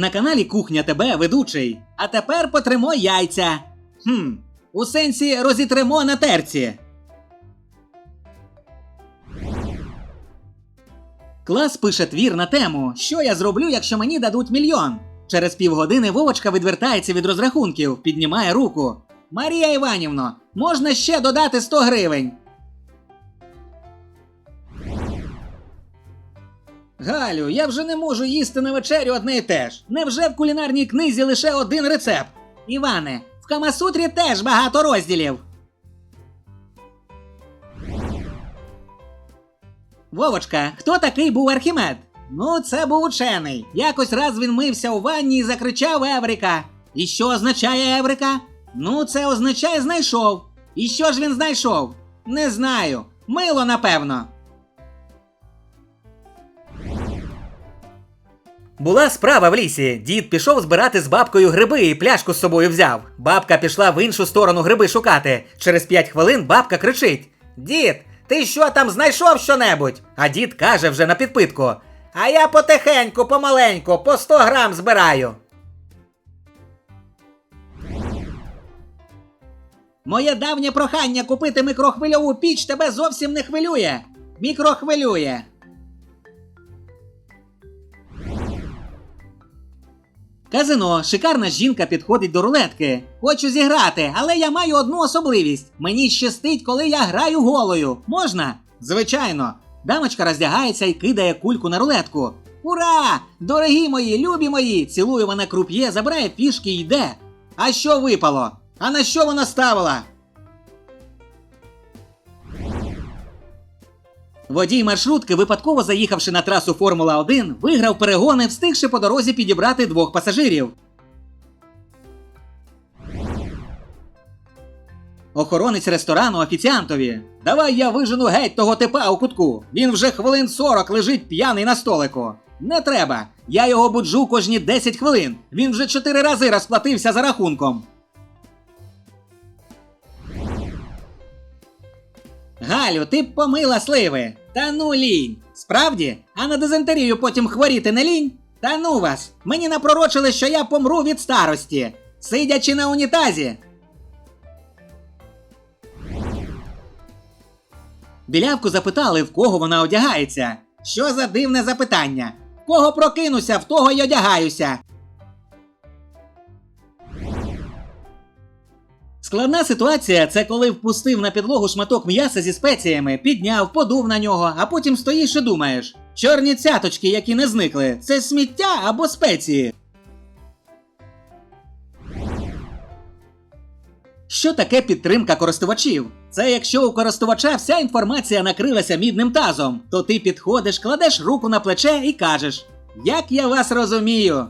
На каналі Кухня ТБ ведучий. А тепер потримо яйця. Хм, у сенсі розітримо на терці. Клас пише твір на тему, що я зроблю, якщо мені дадуть мільйон. Через півгодини Вовочка відвертається від розрахунків, піднімає руку. Марія Іванівно, можна ще додати 100 гривень. Галю, я вже не можу їсти на вечерю одне і те ж. Невже в кулінарній книзі лише один рецепт? Іване, в Камасутрі теж багато розділів. Вовочка, хто такий був Архімед? Ну, це був учений. Якось раз він мився у ванні і закричав Еврика. І що означає Еврика? Ну, це означає знайшов. І що ж він знайшов? Не знаю. Мило, напевно. Була справа в лісі. Дід пішов збирати з бабкою гриби і пляшку з собою взяв. Бабка пішла в іншу сторону гриби шукати. Через п'ять хвилин бабка кричить: Дід, ти що там знайшов щонебудь? А дід каже вже на підпитку: А я потихеньку, помаленьку, по 100 грам збираю. Моє давнє прохання купити мікрохвильову піч тебе зовсім не хвилює. Мікрохвилює. Казино, шикарна жінка підходить до рулетки. Хочу зіграти, але я маю одну особливість. Мені щастить, коли я граю голою. Можна? Звичайно. Дамочка роздягається і кидає кульку на рулетку. Ура! Дорогі мої, любі мої! Цілує вона круп'є, забирає фішки і йде. А що випало? А на що вона ставила? Водій маршрутки, випадково заїхавши на трасу Формула 1, виграв перегони, встигши по дорозі підібрати двох пасажирів. Охоронець ресторану офіціантові. Давай я вижену геть того типа у кутку. Він вже хвилин 40 лежить п'яний на столику. Не треба. Я його буджу кожні 10 хвилин. Він вже 4 рази розплатився за рахунком. Галю, ти помила сливи. Та ну лінь. Справді? А на дизентерію потім хворіти не лінь? Та ну вас. Мені напророчили, що я помру від старості, сидячи на унітазі. Білявку запитали, в кого вона одягається. Що за дивне запитання? В кого прокинуся, в того й одягаюся. Складна ситуація це коли впустив на підлогу шматок м'яса зі спеціями, підняв, подув на нього, а потім стоїш і думаєш: чорні цяточки, які не зникли, це сміття або спеції. Що таке підтримка користувачів? Це якщо у користувача вся інформація накрилася мідним тазом, то ти підходиш, кладеш руку на плече і кажеш: Як я вас розумію,